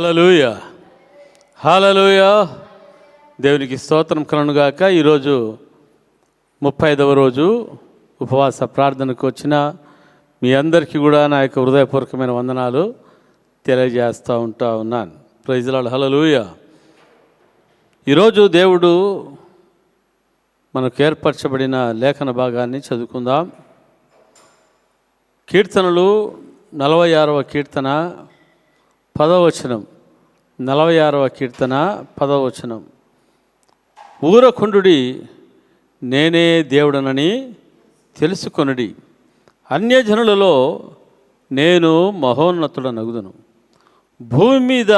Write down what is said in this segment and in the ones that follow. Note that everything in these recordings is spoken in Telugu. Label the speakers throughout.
Speaker 1: హలలుయ హలలుయ దేవునికి స్తోత్రం కలనుగాక ఈరోజు ముప్పై ఐదవ రోజు ఉపవాస ప్రార్థనకు వచ్చిన మీ అందరికీ కూడా నా యొక్క హృదయపూర్వకమైన వందనాలు తెలియజేస్తూ ఉంటా ఉన్నాను. ప్రైజ్లాడు హలలుయ ఈరోజు దేవుడు మనకు ఏర్పరచబడిన లేఖన భాగాన్ని చదువుకుందాం. కీర్తనలు నలభై ఆరవ కీర్తన పదవచనం. నలభై ఆరవ కీర్తన పదవచనం. ఊరకుండుడి నేనే దేవుడనని తెలుసుకొనుడి. అన్యజనులలో నేను మహోన్నతుడనగుదును. భూమి మీద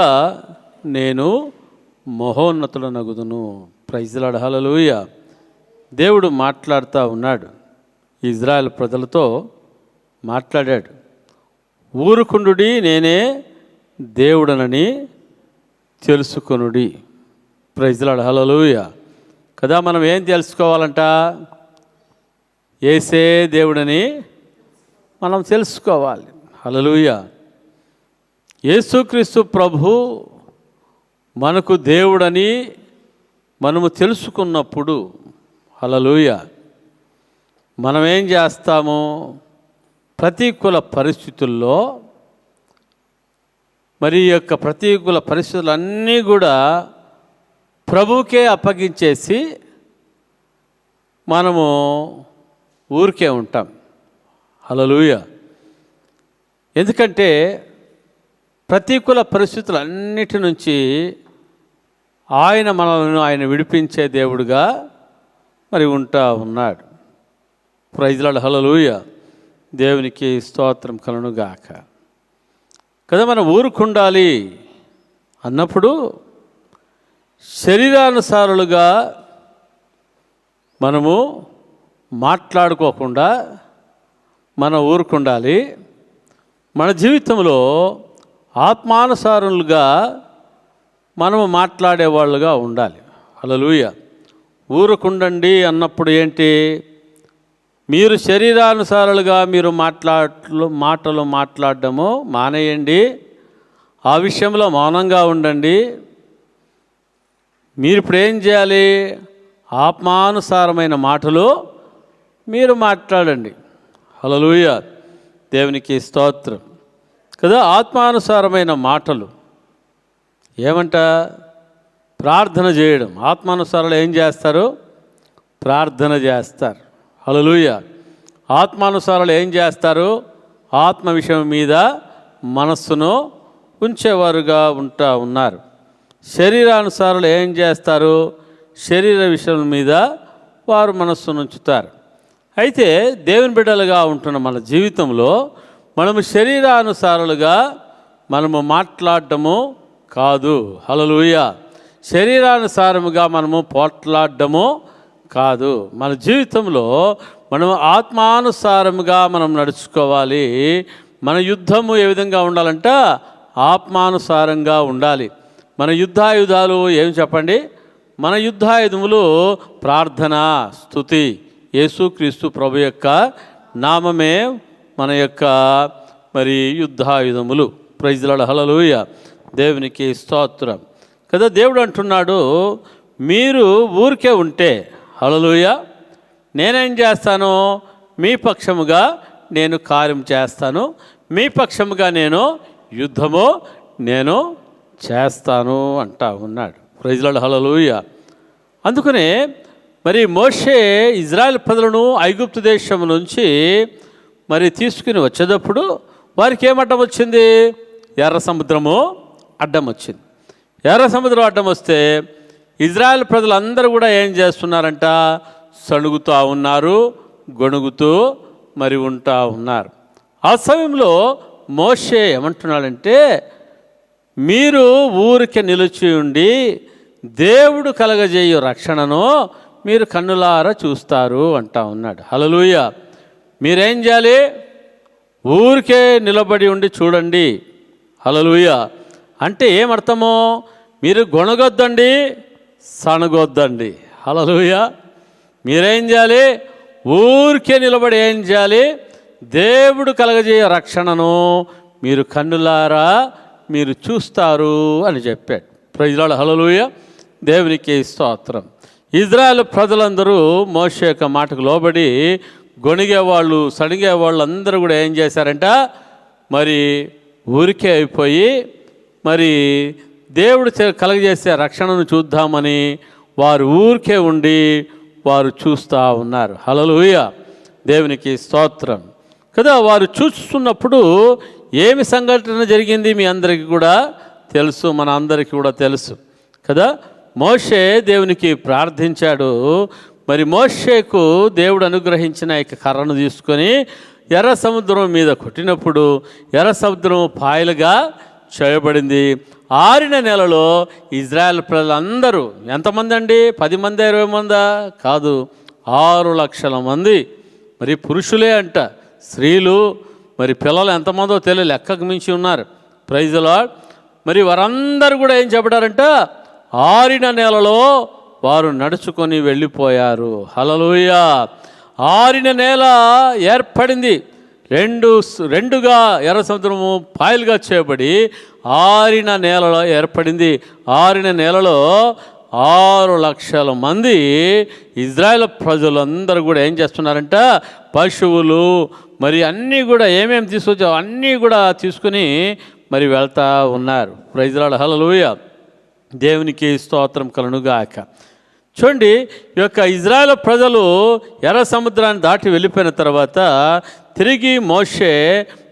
Speaker 1: నేను మహోన్నతుడనగుదును. ప్రైజ్లాడ హల్లెలూయా. దేవుడు మాట్లాడుతూ ఉన్నాడు. ఇజ్రాయెల్ ప్రజలతో మాట్లాడాడు. ఊరుకుండుడి నేనే దేవుడనని తెలుసుకొనుడి. ప్రజలాడు హలలుయ కదా మనం ఏం తెలుసుకోవాలంట? ఏసే దేవుడని మనం తెలుసుకోవాలి. హలలుయ యేసుక్రీస్తు ప్రభు మనకు దేవుడని మనము తెలుసుకున్నప్పుడు హలలుయ మనం ఏం చేస్తాము? ప్రతికూల పరిస్థితుల్లో మరి ఈ యొక్క ప్రతికూల పరిస్థితులన్నీ కూడా ప్రభుకే అప్పగించేసి మనము ఊరికే ఉంటాం. హలలుయ ఎందుకంటే ప్రతికూల పరిస్థితులన్నిటి నుంచి ఆయన మనల్ని ఆయన విడిపించే దేవుడుగా మరి ఉంటా ఉన్నాడు. ప్రైజ్లాడు హలలుయ దేవునికి స్తోత్రం కలను గాక కదా మనం ఊరుకుండాలి అన్నప్పుడు శరీరానుసారులుగా మనము మాట్లాడుకోకుండా మనం ఊరుకుండాలి. మన జీవితంలో ఆత్మానుసారులుగా మనము మాట్లాడేవాళ్ళుగా ఉండాలి. అలా లూయ ఊరుకుండండి అన్నప్పుడు ఏంటి? మీరు శరీరానుసారులుగా మీరు మాట్లాట్లు మాటలు మాట్లాడడము మానేయండి. ఆ విషయంలో మౌనంగా ఉండండి. మీరు ఇప్పుడు ఏం చేయాలి? ఆత్మానుసారమైన మాటలు మీరు మాట్లాడండి. హలలుయ దేవునికి స్తోత్రం. కదా ఆత్మానుసారమైన మాటలు. ఏమంట? ప్రార్థన చేయడం. ఆత్మానుసారాలు ఏం చేస్తారు? ప్రార్థన చేస్తారు. హలలుయ ఆత్మానుసారాలు ఏం చేస్తారు? ఆత్మ విషయం మీద మనస్సును ఉంచేవారుగా ఉంటా ఉన్నారు. శరీరానుసారాలు ఏం చేస్తారు? శరీర విషయం మీద వారు మనస్సును ఉంచుతారు. అయితే దేవుని బిడ్డలుగా ఉంటున్న మన జీవితంలో మనము శరీరానుసారులుగా మనము మాట్లాడటము కాదు. హలలుయ శరీరానుసారముగా మనము పోట్లాడటము కాదు. మన జీవితంలో మనం ఆత్మానుసారముగా మనం నడుచుకోవాలి. మన యుద్ధము ఏ విధంగా ఉండాలంట? ఆత్మానుసారంగా ఉండాలి. మన యుద్ధాయుధాలు ఏం చెప్పండి? మన యుద్ధాయుధములు ప్రార్థన స్థుతి. యేసుక్రీస్తు ప్రభు యొక్క నామమే మన యొక్క మరి యుద్ధాయుధములు. ప్రైజ్లాడ హలలుయ దేవునికి స్తోత్రం. కదా దేవుడు అంటున్నాడు మీరు ఊరికే ఉంటే హలలుయ నేనేం చేస్తాను? మీ పక్షముగా నేను కార్యం చేస్తాను. మీ పక్షముగా నేను యుద్ధము నేను చేస్తాను అంటా ఉన్నాడు. ప్రజల హలలుయ అందుకనే మరి మోషే ఇజ్రాయెల్ ప్రజలను ఐగుప్తు దేశం నుంచి మరి తీసుకుని వచ్చేటప్పుడు వారికి ఏమడ్డం అడ్డం వచ్చింది? ఎర్ర సముద్రము అడ్డం వచ్చింది. ఎర్ర సముద్రం అడ్డం వస్తే ఇజ్రాయెల్ ప్రజలందరూ కూడా ఏం చేస్తున్నారంట? సణుగుతూ ఉన్నారు గొణుగుతూ మరి ఉంటా ఉన్నారు. ఆ సమయంలో మోషే ఏమంటున్నాడంటే మీరు ఊరికే నిలిచి ఉండి దేవుడు కలగజేయు రక్షణను మీరు కన్నులారా చూస్తారు అంటా ఉన్నాడు. హలలుయ మీరేం చేయాలి? ఊరికే నిలబడి ఉండి చూడండి. హలలుయ అంటే ఏమర్థమో? మీరు గొణగొద్దండి సణగొద్దండి. హలలుయ మీరేం చేయాలి? ఊరికే నిలబడి ఏం చేయాలి? దేవుడు కలగజేయ రక్షణను మీరు కన్నులారా మీరు చూస్తారు అని చెప్పాడు. ప్రజల హలలుయ దేవునికి స్తోత్రం. ఇజ్రాయెల్ ప్రజలందరూ మోష యొక్క మాటకు లోబడి గొణిగేవాళ్ళు సణిగేవాళ్ళు అందరూ కూడా ఏం చేశారంట? మరి ఊరికే అయిపోయి మరి దేవుడు కలగజేసే రక్షణను చూద్దామని వారు ఊరికే ఉండి వారు చూస్తూ ఉన్నారు. హలలుయ దేవునికి స్తోత్రం. కదా వారు చూస్తున్నప్పుడు ఏమి సంఘటన జరిగింది మీ అందరికీ కూడా తెలుసు మన అందరికీ కూడా తెలుసు. కదా మోషే దేవునికి ప్రార్థించాడు. మరి మోషేకు దేవుడు అనుగ్రహించిన యొక్క కర్రను తీసుకొని ఎర్ర సముద్రం మీద కొట్టినప్పుడు ఎర్ర సముద్రం పాయలుగా చేయబడింది. ఆరిన నెలలో ఇజ్రాయెల్ ప్రజలందరూ ఎంతమంది అండి పది మంది ఇరవై మందా? కాదు ఆరు లక్షల మంది. మరి పురుషులే అంట. స్త్రీలు మరి పిల్లలు ఎంతమందో తెలియ లెక్కకు మించి ఉన్నారు. ప్రైజులో మరి వారందరూ కూడా ఏం చెప్పడారంట? ఆరిన నెలలో వారు నడుచుకొని వెళ్ళిపోయారు. హలలుయ ఆరిన నేల ఏర్పడింది. రెండు రెండుగా ఎర్ర సముద్రము పాయలుగా చేయబడి ఆరిన నేలలో ఏర్పడింది. ఆరిన నేలలో ఆరు లక్షల మంది ఇజ్రాయెల్ ప్రజలందరూ కూడా ఏం చేస్తున్నారంట? పశువులు మరి అన్నీ కూడా ఏమేమి తీసుకొచ్చావు అన్నీ కూడా తీసుకుని మరి వెళ్తా ఉన్నారు. ప్రైజ్రాడు హలలుయ దేవునికి స్తోత్రం కలనుగాక చూడండి ఈ యొక్క ఇజ్రాయెల్ ప్రజలు ఎర్ర సముద్రాన్ని దాటి వెళ్ళిపోయిన తర్వాత తిరిగి మోషే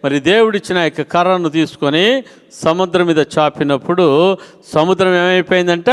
Speaker 1: మరి దేవుడిచ్చిన యొక్క కర్రను తీసుకొని సముద్రం మీద చాపినప్పుడు సముద్రం ఏమైపోయిందంట?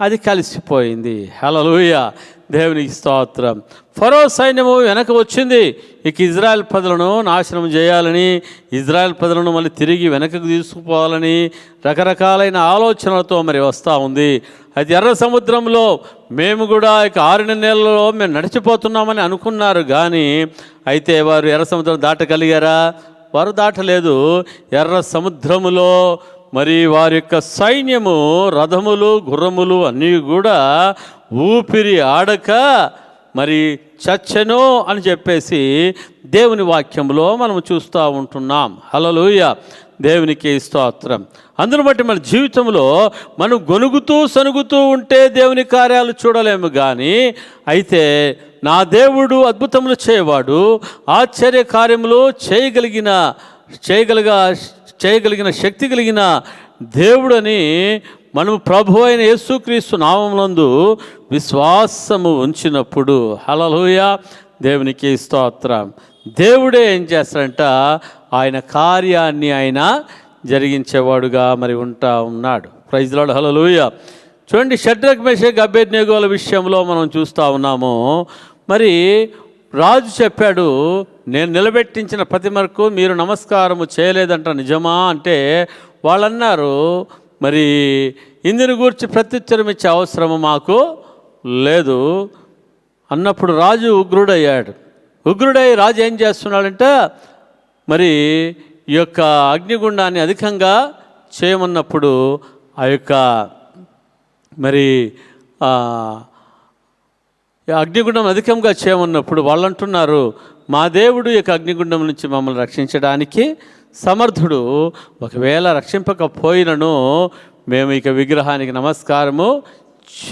Speaker 1: అది కలిసిపోయింది. హలలుయ దేవునికి స్తోత్రం. ఫరో సైన్యము వెనక వచ్చింది. ఇక ఇజ్రాయెల్ ప్రజలను నాశనం చేయాలని ఇజ్రాయెల్ ప్రజలను మళ్ళీ తిరిగి వెనకకు తీసుకుపోవాలని రకరకాలైన ఆలోచనలతో మరి వస్తూ ఉంది. అయితే ఎర్ర సముద్రంలో మేము కూడా ఇక ఆరిన నెలల్లో మేము నడిచిపోతున్నామని అనుకున్నారు. కానీ అయితే వారు ఎర్ర సముద్రం దాటగలిగారా? వారు దాటలేదు ఎర్ర సముద్రములో మరి వారి యొక్క సైన్యము రథములు గుర్రములు అన్నీ కూడా ఊపిరి ఆడక మరి చచ్చను అని చెప్పేసి దేవుని వాక్యంలో మనం చూస్తూ ఉంటున్నాం. హలలుయ దేవునికి స్తోత్రం. అందును బట్టి మన జీవితంలో మనం గొనుగుతూ సనుగుతూ ఉంటే దేవుని కార్యాలు చూడలేము కానీ అయితే నా దేవుడు అద్భుతములు చేయవాడు ఆశ్చర్య కార్యములు చేయగలిగిన చేయగలిగా చేయగలిగిన శక్తి కలిగిన దేవుడని మనం ప్రభు అయిన యేసుక్రీస్తు నామమునందు విశ్వాసము ఉంచినప్పుడు. హలలుయ దేవునికి స్తోత్రం. దేవుడే ఏం చేస్తాడంట? ఆయన కార్యాన్ని ఆయన జరిగించేవాడుగా మరి ఉంటా ఉన్నాడు. ప్రైజ్లాడు హలలుయ చూడండి షడ్రక్ మెషేక్ అభ్యర్థనేగోల విషయంలో మనం చూస్తూ ఉన్నాము. మరి రాజు చెప్పాడు నేను నిలబెట్టించిన ప్రతిమకు మీరు నమస్కారము చేయలేదంట నిజమా? అంటే వాళ్ళన్నారు మరి ఇందుని గురించి ప్రత్యుత్తరం ఇచ్చే అవసరము మాకు లేదు. అన్నప్పుడు రాజు ఉగ్రుడయ్యాడు. ఉగ్రుడై రాజు ఏం చేస్తున్నాడంటే మరి ఈ యొక్క అగ్నిగుండాన్ని అధికంగా చేయమన్నప్పుడు ఆ యొక్క మరి అగ్నిగుండం అధికంగా చేయమన్నప్పుడు వాళ్ళు అంటున్నారు మా దేవుడు యొక్క అగ్నిగుండం నుంచి మమ్మల్ని రక్షించడానికి సమర్థుడు. ఒకవేళ రక్షింపకపోయినను మేము ఇక విగ్రహానికి నమస్కారము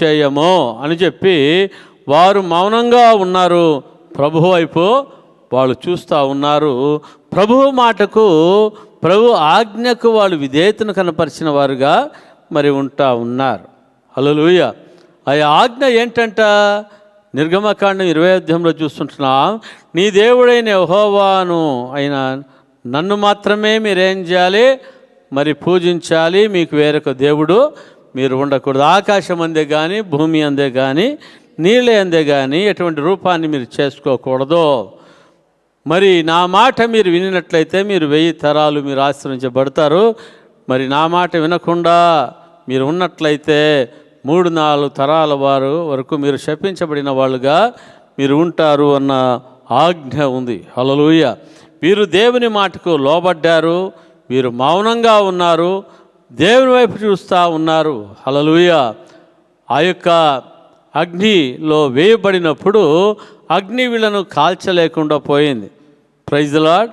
Speaker 1: చేయము. అని చెప్పి వారు మౌనంగా ఉన్నారు. ప్రభు వైపు వాళ్ళు చూస్తూ ఉన్నారు. ప్రభు మాటకు ప్రభు ఆజ్ఞకు వాళ్ళు విధేయతను కనపరిచిన వారుగా మరి ఉంటా ఉన్నారు. హలోలుయ ఆ ఆజ్ఞ ఏంటంట? నిర్గమకాండం ఇరవై అధ్యాయంలో చూస్తుంటున్నాం. నీ దేవుడైన యహోవాను అయిన నన్ను మాత్రమే మీరేం చేయాలి? మరి పూజించాలి. మీకు వేరొక దేవుడు మీరు ఉండకూడదు. ఆకాశం అందే కానీ భూమి అందే కానీ నీళ్ళే అందే కానీ ఎటువంటి రూపాన్ని మీరు చేసుకోకూడదు. మరి నా మాట మీరు వినినట్లయితే మీరు వెయ్యి తరాలు మీరు ఆశ్రయించబడతారు. మరి నా మాట వినకుండా మీరు ఉన్నట్లయితే మూడు నాలుగు తరాల వారు వరకు మీరు శపించబడిన వాళ్ళుగా మీరు ఉంటారు అన్న ఆజ్ఞ ఉంది. హలలుయ వీరు దేవుని మాటకు లోబడ్డారు. వీరు మౌనంగా ఉన్నారు. దేవుని వైపు చూస్తూ ఉన్నారు. హలలుయ ఆ యొక్క అగ్నిలో వేయబడినప్పుడు అగ్ని వీళ్ళను కాల్చలేకుండా పోయింది. ప్రైజ్లాడ్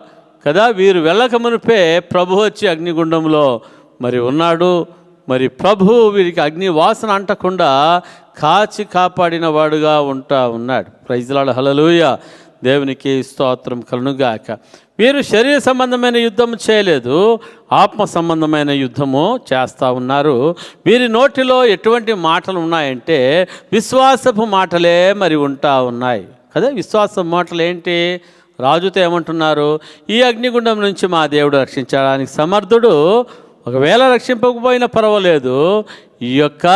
Speaker 1: కదా వీరు వెళ్ళక మునిపే ప్రభు వచ్చి అగ్నిగుండంలో మరి ఉన్నాడు. మరి ప్రభు వీరికి అగ్ని వాసన అంటకుండా కాచి కాపాడిన వాడుగా ఉంటా ఉన్నాడు. ప్రైజ్లాడు హలలుయ దేవునికి స్తోత్రం కలునుగాక వీరు శరీర సంబంధమైన యుద్ధం చేయలేదు ఆత్మ సంబంధమైన యుద్ధము చేస్తూ ఉన్నారు. వీరి నోటిలో ఎటువంటి మాటలు ఉన్నాయంటే విశ్వాసపు మాటలే మరి ఉంటా ఉన్నాయి. కదా విశ్వాసపు మాటలు ఏంటి? రాజుతో ఏమంటున్నారు? ఈ అగ్నిగుండం నుంచి మా దేవుడు రక్షించడానికి సమర్థుడు ఒకవేళ రక్షింపకపోయినా పర్వాలేదు ఈ యొక్క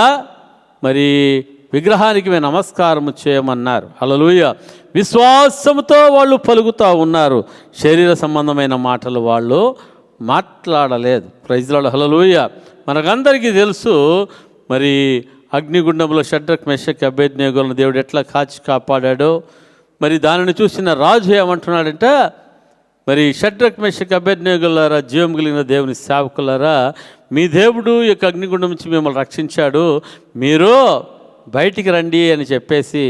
Speaker 1: మరి విగ్రహానికి మేము నమస్కారం చేయమన్నారు. అలలుయ విశ్వాసముతో వాళ్ళు పలుకుతూ ఉన్నారు. శరీర సంబంధమైన మాటలు వాళ్ళు మాట్లాడలేదు. ప్రైజ్లాడు హలలుయ మనకందరికీ తెలుసు మరి అగ్నిగుండంలో షడ్రక్ మెషక్ అభ్యర్థినేగులను దేవుడు ఎట్లా కాచి కాపాడాడో మరి దానిని చూసిన రాజు ఏమంటున్నాడంటే మరి షడ్రక్ మెషక్ అభ్యర్థినేగులారా జీవం కలిగిన దేవుని సేవకులారా మీ దేవుడు ఈ యొక్క అగ్నిగుండం నుంచి మిమ్మల్ని రక్షించాడు మీరు బయటికి రండి అని చెప్పేసి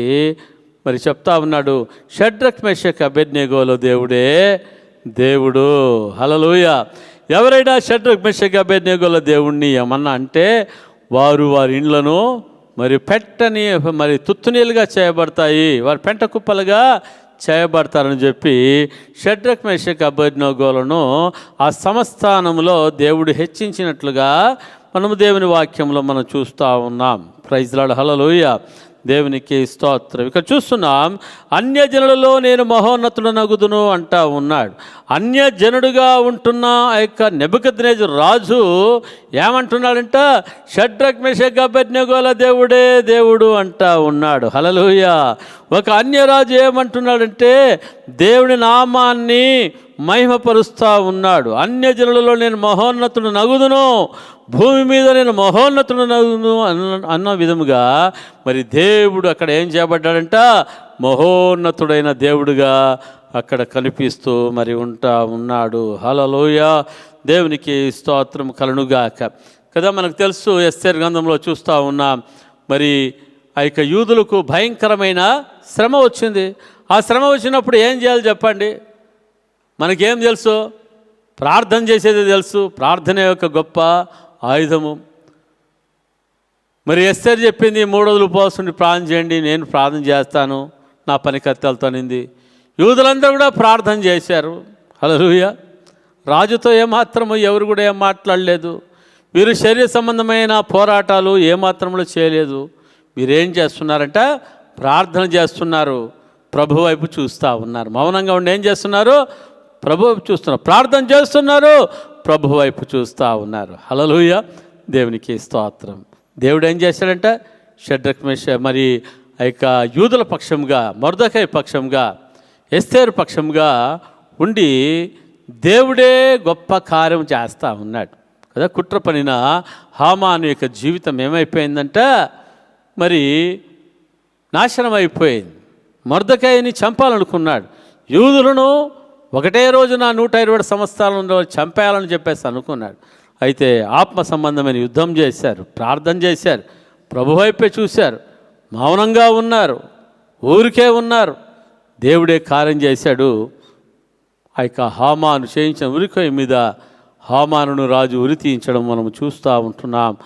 Speaker 1: మరి చెప్తా ఉన్నాడు. షడ్రక్ మెషక్ అభ్యర్థినేగోలో దేవుడే దేవుడు. హలలోయ ఎవరైనా షడ్రక్ మెషక్ అభ్యర్థినేగోల దేవుణ్ణి ఏమన్నా అంటే వారు వారి ఇండ్లను మరి పెట్టని మరి తుత్తునీలుగా చేయబడతాయి. వారి పెంట కుప్పలుగా చేయబడతారని చెప్పి షడ్రక్ మేషక్ అభజ్ఞోగోలను ఆ సంస్థానంలో దేవుడు హెచ్చించినట్లుగా మనము దేవుని వాక్యంలో మనం చూస్తూ ఉన్నాం. ప్రైజ్లాడు హలలోయ దేవునికి స్తోత్రం. ఇక్కడ చూస్తున్నాం అన్యజనులలో నేను మహోన్నతుడు నగుదును అంటా ఉన్నాడు. అన్యజనుడుగా ఉంటున్న ఆ యొక్క నెబుకద్నేజు రాజు ఏమంటున్నాడంట? షడ్రక్ మెషక్ అభజ్ఞగోల దేవుడే దేవుడు అంటా ఉన్నాడు. హలలుయ ఒక అన్యరాజు ఏమంటున్నాడంటే దేవుని నామాన్ని మహిమపరుస్తూ ఉన్నాడు. అన్యజనులలో నేను మహోన్నతుడు నగుదును భూమి మీద నేను మహోన్నతుడు నగుదును అన్న అన్న విధముగా మరి దేవుడు అక్కడ ఏం చేయబడ్డాడంట? మహోన్నతుడైన దేవుడుగా అక్కడ కనిపిస్తూ మరి ఉంటా ఉన్నాడు. హలలోయ దేవునికి స్తోత్రం కలనుగాక. కదా మనకు తెలుసు ఎస్ఆర్ గ్రంథంలో చూస్తూ ఉన్నాం మరి ఆ యొక్క యూదులకు భయంకరమైన శ్రమ వచ్చింది. ఆ శ్రమ వచ్చినప్పుడు ఏం చేయాలి చెప్పండి? మనకేం తెలుసు? ప్రార్థన చేసేది తెలుసు. ప్రార్థన యొక్క గొప్ప ఆయుధము. మరి ఎస్ఆర్ చెప్పింది మూడు రోజులు ఉపవాసం ప్రార్థన చేయండి నేను ప్రార్థన చేస్తాను నా పని కత్తెళ్తానింది యూదులందరూ కూడా ప్రార్థన చేశారు. హలలుయ రాజుతో ఏమాత్రము ఎవరు కూడా ఏం మాట్లాడలేదు. వీరు శరీర సంబంధమైన పోరాటాలు ఏమాత్రంలో చేయలేదు. మీరేం చేస్తున్నారంట? ప్రార్థన చేస్తున్నారు. ప్రభు వైపు చూస్తూ ఉన్నారు. మౌనంగా ఉండి ఏం చేస్తున్నారు? ప్రభు వైపు చూస్తున్నారు. ప్రార్థన చేస్తున్నారు. ప్రభు వైపు చూస్తూ ఉన్నారు. హలలుయ దేవునికి స్తోత్రం. దేవుడు ఏం చేశాడంట? షడ్రక్మేష మరి ఆ యొక్క యూదుల పక్షంగా మరుదకాయ పక్షంగా ఎస్తేరు పక్షంగా ఉండి దేవుడే గొప్ప కార్యం చేస్తూ ఉన్నాడు. కదా? కుట్ర పనిన హామాను యొక్క జీవితం ఏమైపోయిందంట? మరి నాశనం అయిపోయింది మర్దకాయని చంపాలనుకున్నాడు. యూదులను ఒకటే రోజున నూట ఇరవై సంవత్సరాలలో చంపేయాలని చెప్పేసి అనుకున్నాడు. అయితే ఆత్మ సంబంధమైన యుద్ధం చేశారు ప్రార్థన చేశారు ప్రభు వైపే చూశారు మౌనంగా ఉన్నారు ఊరికే ఉన్నారు. దేవుడే కార్యం చేశాడు. ఆ యొక్క హామాను చేయించిన ఉరికొయ్య మీద హామానును రాజు ఉరి తీయించడం మనం చూస్తూ ఉంటున్నాం.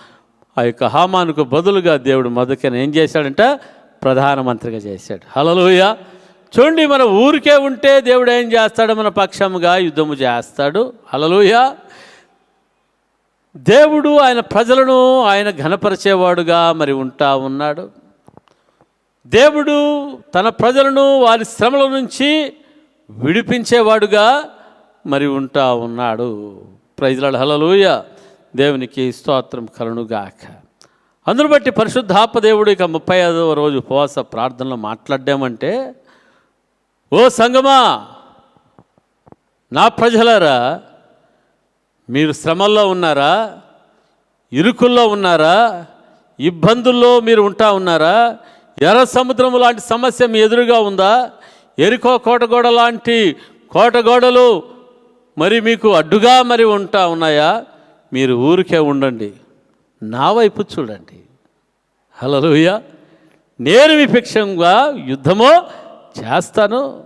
Speaker 1: ఆ యొక్క హామానుకు బదులుగా దేవుడు మొదకని ఏం చేశాడంటే? ప్రధానమంత్రిగా చేశాడు. హలలోయ చూడండి మన ఊరికే ఉంటే దేవుడు ఏం చేస్తాడు? మన పక్షముగా యుద్ధము చేస్తాడు. అలలుయ దేవుడు ఆయన ప్రజలను ఆయన ఘనపరిచేవాడుగా మరి ఉంటా ఉన్నాడు. దేవుడు తన ప్రజలను వారి శ్రమల నుంచి విడిపించేవాడుగా మరి ఉంటా ఉన్నాడు. ప్రజల హలలుయ దేవునికి స్తోత్రం కలనుగాక అందును బట్టి పరిశుద్ధాపదేవుడు ఇక ముప్పై ఐదవ రోజు ఉపవాస ప్రార్థనలో మాట్లాడామంటే ఓ సంగమా నా ప్రజలరా మీరు శ్రమల్లో ఉన్నారా ఇరుకుల్లో ఉన్నారా ఇబ్బందుల్లో మీరు ఉంటా ఉన్నారా ఎర్ర సముద్రం లాంటి సమస్య మీ ఎదురుగా ఉందా ఎరుకో కోటగోడ లాంటి కోటగోడలు మరి మీకు అడ్డుగా మరి ఉంటా ఉన్నాయా మీరు ఊరికే ఉండండి నా వైపు చూడండి. హలోయ నేను విపక్షంగా యుద్ధమో చేస్తాను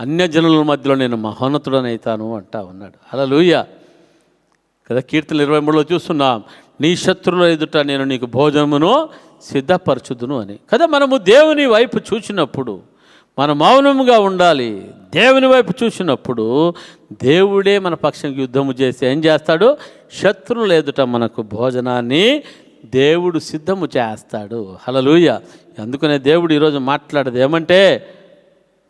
Speaker 1: అన్యజనుల మధ్యలో నేను మహోన్నతుడనైతాను అంటా ఉన్నాడు. అలా లూయ కదా కీర్తన ఇరవై మూడులో చూస్తున్నాం నీ శత్రువుల ఎదుట నేను నీకు భోజనమును సిద్ధపరచుదును అని. కదా మనము దేవుని వైపు చూసినప్పుడు మన మౌనముగా ఉండాలి. దేవుని వైపు చూసినప్పుడు దేవుడే మన పక్షానికి యుద్ధము చేసి ఏం చేస్తాడు? శత్రువు ఎదుట మనకు భోజనాన్ని దేవుడు సిద్ధము చేస్తాడు. హలలుయ అందుకనే దేవుడు ఈరోజు మాట్లాడేది ఏమంటే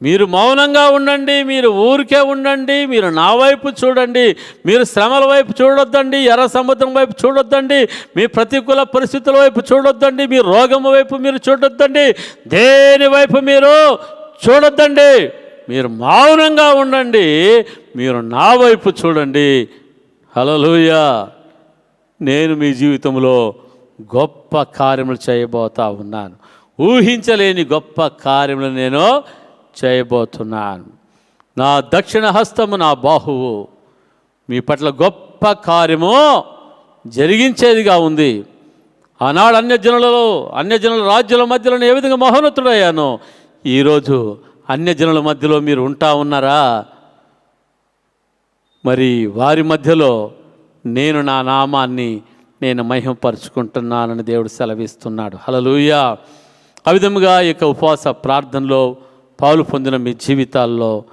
Speaker 1: మీరు మౌనంగా ఉండండి మీరు ఊరికే ఉండండి మీరు నా వైపు చూడండి మీరు శ్రమల వైపు చూడొద్దండి ఎర్ర సముద్రం వైపు చూడొద్దండి మీ ప్రతికూల పరిస్థితుల వైపు చూడొద్దండి మీ రోగము వైపు మీరు చూడొద్దండి దేని వైపు మీరు చూడొద్దండి మీరు మౌనంగా ఉండండి మీరు నా వైపు చూడండి. హలోయ నేను మీ జీవితంలో గొప్ప కార్యములు చేయబోతా ఉన్నాను. ఊహించలేని గొప్ప కార్యములు నేను చేయబోతున్నాను. నా దక్షిణ హస్తము నా బాహువు మీ పట్ల గొప్ప కార్యము జరిగించేదిగా ఉంది. ఆనాడు అన్యజనులలో అన్యజనుల రాజ్యాల మధ్యలో ఏ విధంగా మహోన్నతుడయ్యాను? ఈరోజు అన్యజనుల మధ్యలో మీరు ఉంటా ఉన్నారా? మరి వారి మధ్యలో నేను నా నామాన్ని నేను మహిమపరుచుకుంటున్నానని దేవుడు సెలవిస్తున్నాడు. హలలుయ ఆ విధముగా ఈ యొక్క ఉపవాస ప్రార్థనలో పాలు పొందిన మీ జీవితాల్లో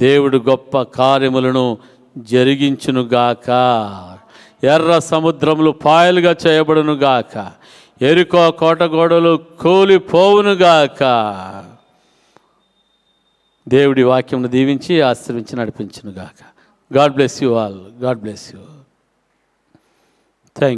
Speaker 1: దేవుడు గొప్ప కార్యములను జరిగించునుగాక ఎర్ర సముద్రములు పాయలుగా చేయబడునుగాక ఎరుకో కోటగోడలు కూలిపోవునుగాక దేవుడి వాక్యమును దీవించి ఆశ్రమించి నడిపించునుగాక God bless you all. God bless you.